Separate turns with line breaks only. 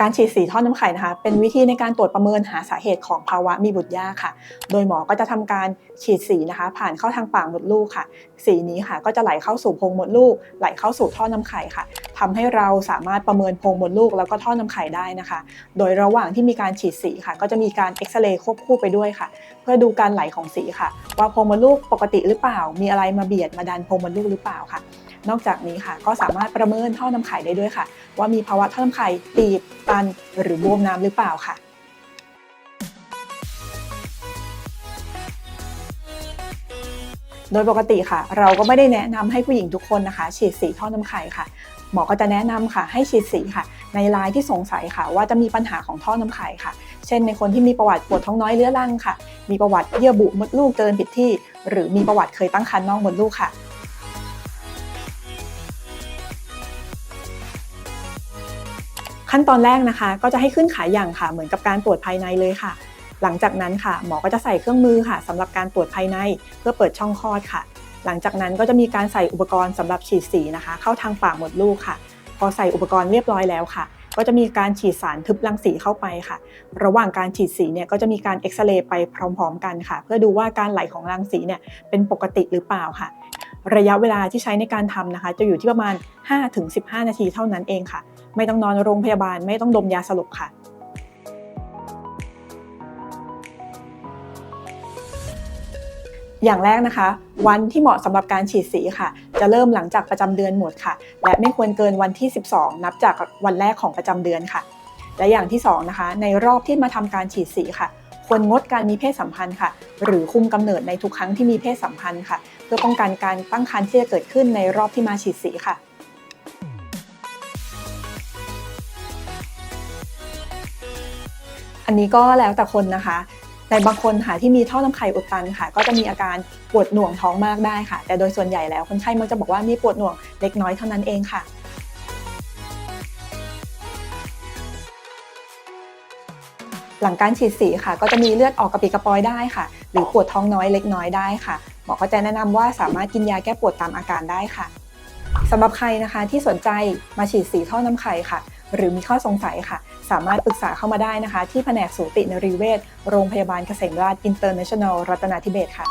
การฉีดสีท่อน้ำไข่นะคะ เป็นวิธีในการตรวจประเมินหาสาเหตุของภาวะมีบุตรยากค่ะ โดยหมอก็จะทำการฉีดสีนะคะ ผ่านเข้าทางปากมดลูกค่ะ สีนี้ค่ะ ก็จะไหลเข้าสู่โพรงมดลูก ไหลเข้าสู่ท่อน้ำไข่ค่ะทำให้เราสามารถประเมินโพรงมดลูกแล้วก็ท่อน้ำไข่ได้นะคะ โดยระหว่างที่มีการฉีดสีค่ะ ก็จะมีการเอ็กซเรย์ควบคู่ไปด้วยค่ะ เพื่อดูการไหลของสีค่ะ ว่าโพรงมดลูกปกติหรือเปล่า มีอะไรมาเบียดมาดันโพรงมดลูกหรือเปล่าค่ะ นอกจากนี้ค่ะ ก็สามารถประเมินท่อน้ำไข่ได้ด้วยค่ะ ว่ามีภาวะท่อน้ำไข่ตีบตันหรือบวมน้ำหรือเปล่าค่ะโดยปกติค่ะ เราก็ไม่ได้แนะนำให้ผู้หญิงทุกคนนะคะ ฉีดสีท่อน้ำไข่ค่ะ หมอก็จะแนะนำค่ะ ให้ฉีดสีค่ะ ในรายที่สงสัยค่ะ ว่าจะมีปัญหาของท่อน้ำไข่ค่ะ เช่นในคนที่มีประวัติปวดท้องน้อยเรื้อรังค่ะ มีประวัติเยื่อบุมดลูกเกินผิดที่ หรือมีประวัติเคยตั้งครรภ์นอกมดลูกค่ะ ขั้นตอนแรกนะคะ ก็จะให้ขึ้นขาอย่างค่ะ เหมือนกับการตรวจภายในเลยค่ะ หลังจากนั้นค่ะ หมอก็จะใส่เครื่องมือค่ะสำหรับการตรวจภายในเพื่อเปิดช่องคลอดค่ะ หลังจากนั้นก็จะมีการใส่อุปกรณ์สำหรับฉีดสีนะคะ เข้าทางปากหมดลูกค่ะ พอใส่อุปกรณ์เรียบร้อยแล้วค่ะ ก็จะมีการฉีดสารทึบรังสีเข้าไปค่ะ ระหว่างการฉีดสีเนี่ยก็จะมีการเอ็กซเรย์ไปพร้อม ๆ กันค่ะ เพื่อดูว่าการไหลของรังสีเนี่ยเป็นปกติหรือเปล่าค่ะระยะเวลาที่ใช้ในการทำนะคะ จะอยู่ที่ประมาณ 5-15 นาทีเท่านั้นเองค่ะ ไม่ต้องนอนโรงพยาบาล ไม่ต้องดมยาสลบค่ะอย่างแรกนะคะ วันที่เหมาะสำหรับการฉีดสีค่ะ จะเริ่มหลังจากประจำเดือนหมดค่ะ และไม่ควรเกินวันที่ 12 นับจากวันแรกของประจำเดือนค่ะ และอย่างที่สองนะคะ ในรอบที่มาทำการฉีดสีค่ะ ควรงดการมีเพศสัมพันธ์ค่ะ หรือคุมกำเนิดในทุกครั้งที่มีเพศสัมพันธ์ค่ะ เพื่อป้องกันการตั้งครรภ์ที่จะเกิดขึ้นในรอบที่มาฉีดสีค่ะ อันนี้ก็แล้วแต่คนนะคะ ในบางคนค่ะที่มีท่อน้ำไข่อุดตันค่ะ ก็จะมีอาการปวดหน่วงท้องมากได้ค่ะ แต่โดยส่วนใหญ่แล้วคนไข้มักจะบอกว่ามีปวดหน่วงเล็กน้อยเท่านั้นเองค่ะหลังการฉีดสีค่ะ ก็จะมีเลือดออกกระปิกระปอยได้ค่ะ หรือปวดท้องน้อยเล็กน้อยได้ค่ะหมอก็จะแนะนำว่าสามารถกินยาแก้ปวดตามอาการได้ค่ะ สำหรับใครนะคะที่สนใจมาฉีดสีท่อน้ำไข่ค่ะ หรือมีข้อสงสัยค่ะ สามารถปรึกษาเข้ามาได้นะคะ ที่แผนกสูตินรีเวชโรงพยาบาลเกษมราชอินเตอร์เนชั่นแนลรัตนาธิเบศค่ะ